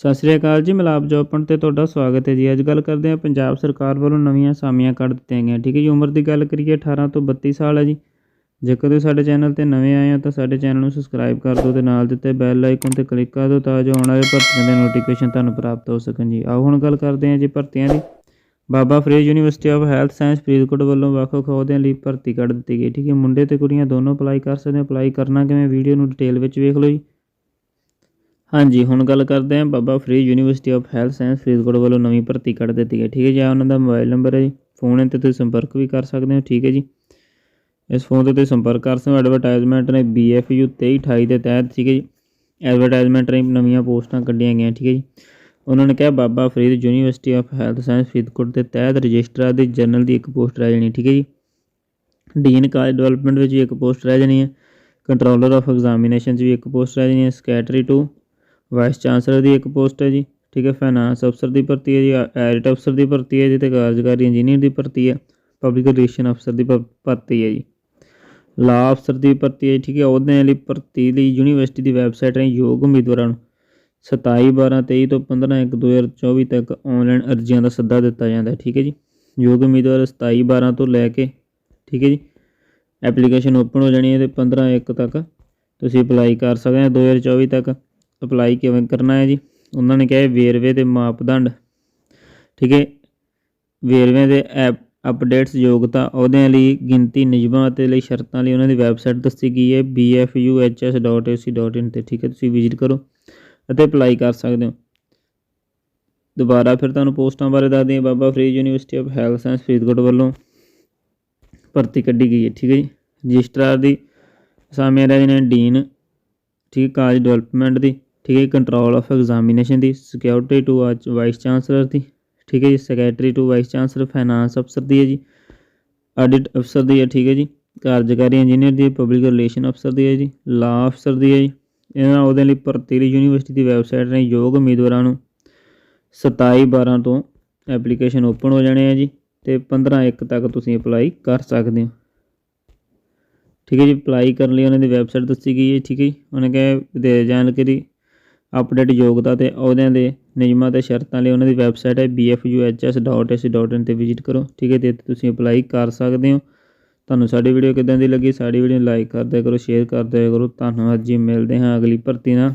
ਸਤਿ ਸ੍ਰੀ ਅਕਾਲ ਜੀ, ਮਿਲਾਪ ਜੋਪਣ ਤੇ ਤੁਹਾਡਾ ਸਵਾਗਤ ਹੈ ਜੀ। ਅੱਜ ਗੱਲ ਕਰਦੇ ਹਾਂ ਪੰਜਾਬ ਸਰਕਾਰ ਵੱਲੋਂ ਨਵੀਆਂ ਅਸਾਮੀਆਂ ਕੱਢ ਦਿੱਤੀਆਂ ਗਈਆਂ। ਠੀਕ ਹੈ ਜੀ, ਉਮਰ ਦੀ ਗੱਲ ਕਰੀਏ 18 ਤੋਂ 32 ਸਾਲ ਹੈ ਜੀ। ਜੇਕਰ ਤੁਸੀਂ ਸਾਡੇ ਚੈਨਲ ਤੇ ਨਵੇਂ ਆਏ ਹੋ ਤਾਂ ਸਾਡੇ ਚੈਨਲ ਨੂੰ ਸਬਸਕ੍ਰਾਈਬ ਕਰ ਦਿਓ ਤੇ ਨਾਲ ਦਿੱਤੇ ਬੈਲ ਆਈਕਨ ਤੇ ਕਲਿੱਕ ਕਰ ਦਿਓ ਤਾਂ ਜੋ ਆਉਣ ਵਾਲੇ ਭਰਤੀਆਂ ਦੇ ਨੋਟੀਫਿਕੇਸ਼ਨ ਤੁਹਾਨੂੰ ਪ੍ਰਾਪਤ ਹੋ ਸਕਣ ਜੀ। ਆਓ ਹੁਣ ਗੱਲ ਕਰਦੇ ਹਾਂ ਜੀ ਭਰਤੀਆਂ ਦੀ। Baba Farid university of health science Faridkot ਵੱਲੋਂ ਵੱਖ-ਵੱਖ ਅਹੁਦਿਆਂ ਲਈ ਭਰਤੀ ਕੱਢ ਦਿੱਤੀ ਗਈ। ਠੀਕ ਹੈ, ਮੁੰਡੇ ਤੇ ਕੁੜੀਆਂ ਦੋਨੋਂ ਅਪਲਾਈ ਕਰ ਸਕਦੇ ਹੋ। ਅਪਲਾਈ ਕਰਨਾ ਕਿਵੇਂ? ਵੀਡੀਓ ਨੂੰ ਡਿਟੇਲ ਵਿੱਚ ਵੇਖ ਲਓ ਜੀ। ਹਾਂਜੀ, ਹੁਣ ਗੱਲ ਕਰਦੇ ਹਾਂ Baba Farid university of health science Faridkot ਵੱਲੋਂ ਨਵੀਂ ਭਰਤੀ ਕੱਢ ਦਿੱਤੀ ਗਈ। ਠੀਕ ਹੈ ਜੀ, ਆਹ ਉਹਨਾਂ ਦਾ ਮੋਬਾਈਲ ਨੰਬਰ ਹੈ ਜੀ। ਫੋਨ ਤੇ ਤੁਸੀਂ ਸੰਪਰਕ ਵੀ ਕਰ ਸਕਦੇ ਹੋ। ਠੀਕ ਹੈ ਜੀ। ਇਸ ਫੋਨ ਤੇ ਤੁਸੀਂ ਸੰਪਰਕ ਕਰ ਸਕਦੇ ਹੋ। ਐਡਵਰਟਾਈਜ਼ਮੈਂਟ ਨੇ BFU 2328 ਦੇ ਤਹਿਤ, ਠੀਕ ਹੈ ਜੀ, ਐਡਵਰਟਾਈਜ਼ਮੈਂਟ ਰਾਹੀਂ ਨਵੀਆਂ ਪੋਸਟਾਂ ਕੱਢੀਆਂ ਗਈਆਂ। ਠੀਕ ਹੈ ਜੀ। ਉਹਨਾਂ ਨੇ ਕਿਹਾ, Baba Farid university of health science Faridkot ਦੇ ਤਹਿਤ ਰਜਿਸਟਰਾਰ ਦੀ ਜਨਰਲ ਦੀ ਇੱਕ ਪੋਸਟ ਰਹਿ ਜਾਣੀ ਠੀਕ ਹੈ ਜੀ। ਡੀਨ ਕਾਲਜ ਡਿਵੈਲਪਮੈਂਟ ਵਿੱਚ ਵੀ ਇੱਕ ਪੋਸਟ ਰਹਿ ਜਾਣੀ ਹੈ। ਕੰਟਰੋਲਰ ਆਫ ਐਗਜ਼ਾਮੀਨੇਸ਼ਨ 'ਚ ਵੀ ਇੱਕ ਪੋਸਟ ਰਹਿ ਜਾਣੀ ਹੈ। ਸਕੈਟਰੀ ਟੂ ਵਾਈਸ ਚਾਂਸਲਰ ਦੀ ਇੱਕ ਪੋਸਟ ਹੈ ਜੀ, ਠੀਕ ਹੈ ਫਾਈਨਾਂਸ ਅਫਸਰ ਦੀ ਭਰਤੀ ਹੈ ਜੀ ਐਡਿਟ ਅਫਸਰ ਦੀ ਭਰਤੀ ਹੈ ਜੀ ਤੇ ਕਾਰਜਕਾਰੀ ਇੰਜੀਨੀਅਰ ਦੀ ਭਰਤੀ ਹੈ ਪਬਲਿਕ ਰਿਲੇਸ਼ਨ ਅਫਸਰ ਦੀ ਭ- ਭਰਤੀ ਹੈ ਜੀ। ਲਾ ਅਫਸਰ ਦੀ ਭਰਤੀ ਹੈ ਠੀਕ ਹੈ ਅਹੁਦਿਆਂ ਲਈ ਭਰਤੀ ਲਈ ਯੂਨੀਵਰਸਿਟੀ ਦੀ ਵੈਬਸਾਈਟ ਰਾਹੀਂ ਯੋਗ ਉਮੀਦਵਾਰਾਂ ਨੂੰ 27 12 23 ਤੋਂ 15 1 2024 ਤੱਕ ਆਨਲਾਈਨ ਅਰਜ਼ੀਆਂ ਦਾ ਸੱਦਾ ਦਿੱਤਾ ਜਾਂਦਾ ਹੈ, ਠੀਕ ਹੈ ਜੀ। ਯੋਗ ਉਮੀਦਵਾਰ 27 12 ਤੋਂ ਲੈ ਕੇ, ਠੀਕ ਹੈ ਜੀ ਐਪਲੀਕੇਸ਼ਨ ਓਪਨ ਹੋ ਜਾਣੀ ਹੈ ਤੇ 15 1 ਤੱਕ ਤੁਸੀਂ ਅਪਲਾਈ ਕਰ ਸਕਦੇ ਹੋ 2024 ਤੱਕ ਅਪਲਾਈ ਕਿਵੇਂ ਕਰਨਾ ਹੈ ਜੀ? ਉਹਨਾਂ ਨੇ ਕਿਹਾ ਵੇਰਵੇ ਦੇ ਮਾਪਦੰਡ। ਠੀਕ ਹੈ? ਵੇਰਵੇ ਦੇ ਐਪ ਅਪਡੇਟਸ ਯੋਗਤਾ, ਅਹੁਦਿਆਂ ਲਈ ਗਿਣਤੀ, ਨਿਯਮਾਂ ਅਤੇ ਲਈ ਸ਼ਰਤਾਂ ਲਈ ਉਹਨਾਂ ਦੀ ਵੈਬਸਾਈਟ ਦੱਸੀ ਗਈ ਹੈ bfuhs.ac.in ਤੇ। ਠੀਕ ਹੈ? ਤੁਸੀਂ ਵਿਜ਼ਿਟ ਕਰੋ ਅਤੇ ਅਪਲਾਈ ਕਰ ਸਕਦੇ ਹੋ। ਦੁਬਾਰਾ ਫਿਰ ਤੁਹਾਨੂੰ ਪੋਸਟਾਂ ਬਾਰੇ ਦੱਸਦੇ ਹਾਂ Baba Farid university of health science Faridkot ਵੱਲੋਂ ਭਰਤੀ ਕੱਢੀ ਗਈ ਹੈ। ਠੀਕ ਹੈ ਜੀ? ਰਜਿਸਟਰਾਰ ਦੀ ਅਸਾਮੀਆਂ ਰਹਿ ਨੇ ਡੀਨ, ਠੀਕ ਕਾਲਜ ਡਿਵੈਲਪਮੈਂਟ ਦੀ। ਠੀਕ ਹੈ ਕੰਟਰੋਲ ਆਫ ਐਗਜ਼ਾਮੀਨੇਸ਼ਨ ਦੀ ਸਿਕਿਉਰਿਟੀ ਟੂ ਵਾਈਸ ਚਾਂਸਲਰ ਦੀ, ਠੀਕ ਹੈ ਜੀ secretary to vice chancellor finance ਅਫਸਰ ਦੀ ਹੈ ਜੀ ਆਡਿਟ ਅਫਸਰ ਦੀ ਹੈ, ਠੀਕ ਹੈ ਜੀ, ਕਾਰਜਕਾਰੀ ਇੰਜੀਨੀਅਰ ਦੀ ਪਬਲਿਕ ਰਿਲੇਸ਼ਨ ਅਫਸਰ ਦੀ ਹੈ ਜੀ ਲਾਅ ਅਫਸਰ ਦੀ ਹੈ ਜੀ, ਇਹਨਾਂ ਉਹਦੇ ਲਈ ਭਰਤੀ ਲਈ ਯੂਨੀਵਰਸਿਟੀ ਦੀ ਵੈਬਸਾਈਟ ਨੇ ਯੋਗ ਉਮੀਦਵਾਰਾਂ ਨੂੰ 27 12 ਤੋਂ ਐਪਲੀਕੇਸ਼ਨ ਓਪਨ ਹੋ ਜਾਣੇ ਆ ਜੀ, ਤੇ 15 1 ਤੱਕ ਤੁਸੀਂ ਅਪਲਾਈ ਕਰ ਸਕਦੇ ਹੋ। ਠੀਕ ਹੈ ਜੀ ਅਪਲਾਈ ਕਰਨ ਲਈ ਉਹਨਾਂ ਦੀ ਵੈਬਸਾਈਟ ਦੱਸੀ ਗਈ ਹੈ, ਠੀਕ ਹੈ ਜੀ, ਉਹਨੇ ਕਿਹਾ ਦੇ ਜਾਣਕਾਰੀ ਅਪਡੇਟ ਯੋਗਤਾ ਤੇ ਅਹੁਦਿਆਂ ਦੇ ਨਿਯਮਾਂ ਤੇ ਸ਼ਰਤਾਂ ਲਈ ਉਹਨਾਂ ਦੀ ਵੈਬਸਾਈਟ ਹੈ bfuhs.ac.in ਤੇ ਵਿਜ਼ਿਟ ਕਰੋ। ਠੀਕ ਹੈ ਤੇ ਇੱਥੇ ਤੁਸੀਂ ਅਪਲਾਈ ਕਰ ਸਕਦੇ ਹੋ। ਤੁਹਾਨੂੰ ਸਾਡੀ ਵੀਡੀਓ ਕਿਦਾਂ ਦੀ ਲੱਗੀ, ਸਾਡੀ ਵੀਡੀਓ ਨੂੰ ਲਾਈਕ ਕਰ ਕਰੋ, ਸ਼ੇਅਰ ਕਰ ਕਰੋ। ਧੰਨਵਾਦ ਜੀ, ਮਿਲਦੇ ਹਾਂ ਅਗਲੀ ਭਰਤੀ ਨਾਲ।